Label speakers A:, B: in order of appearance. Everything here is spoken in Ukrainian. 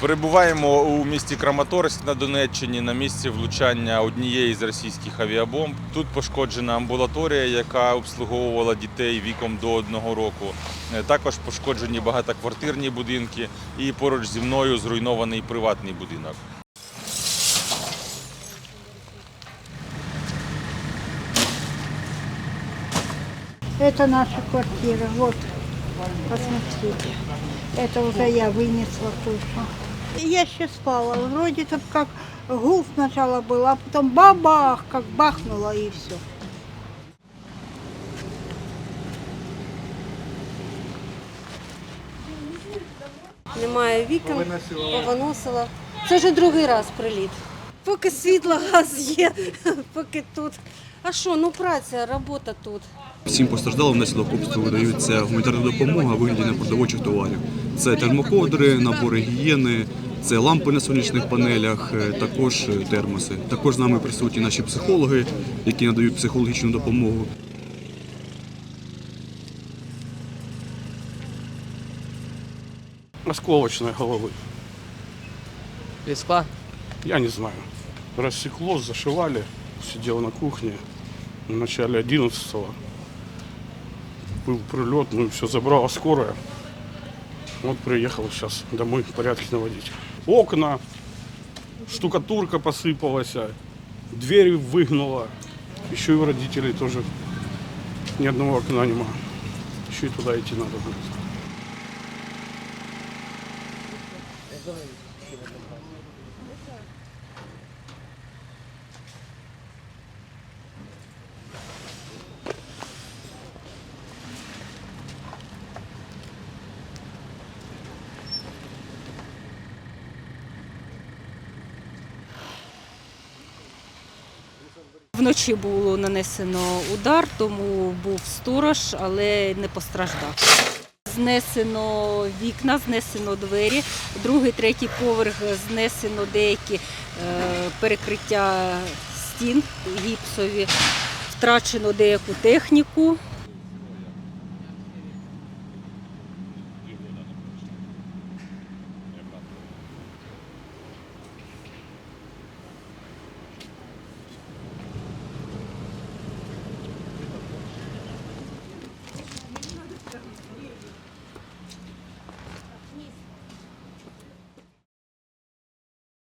A: Перебуваємо у місті Краматорськ на Донеччині на місці влучання однієї з російських авіабомб. Тут пошкоджена амбулаторія, яка обслуговувала дітей віком до одного року. Е, Також пошкоджені багатоквартирні будинки і поруч зі мною зруйнований приватний будинок.
B: Это наша квартира. Вот, посмотрите. Это уже я вынесла кое-что. Я еще спала. Вроде там как гул сначала был, а потом бабах, как бахнуло и все.
C: Немає вікон, повиносила. Це вже другий раз приліт. Поки світло, газ є, поки тут. А що, ну праця, робота тут.
D: Всім постраждалим внаслідок обстрілу видаються гуманітарна допомога у вигляді непродовольчих товарів. Це термоковдри, набори гігієни, це лампи на сонячних панелях, е, також е, термоси. Також з нами присутні наші психологи, які надають психологічну допомогу.
E: осколочной головы.
F: Вискла?
E: Я не знаю. Рассекло, зашивали. Сидел на кухне в начале 11 Был прилет, ну и все забрала скорая. Вот приехал сейчас домой порядки наводить. Окна, штукатурка посыпалась, а дверь выгнула. Еще и у родителей тоже ни одного окна нема. Еще и туда идти надо будет.
G: Вночі було нанесено удар, тому був сторож, але не постраждав. Знесено вікна, знесено двері, другий, третій поверх знесено деякі е, перекриття стін гіпсові, втрачено деяку техніку.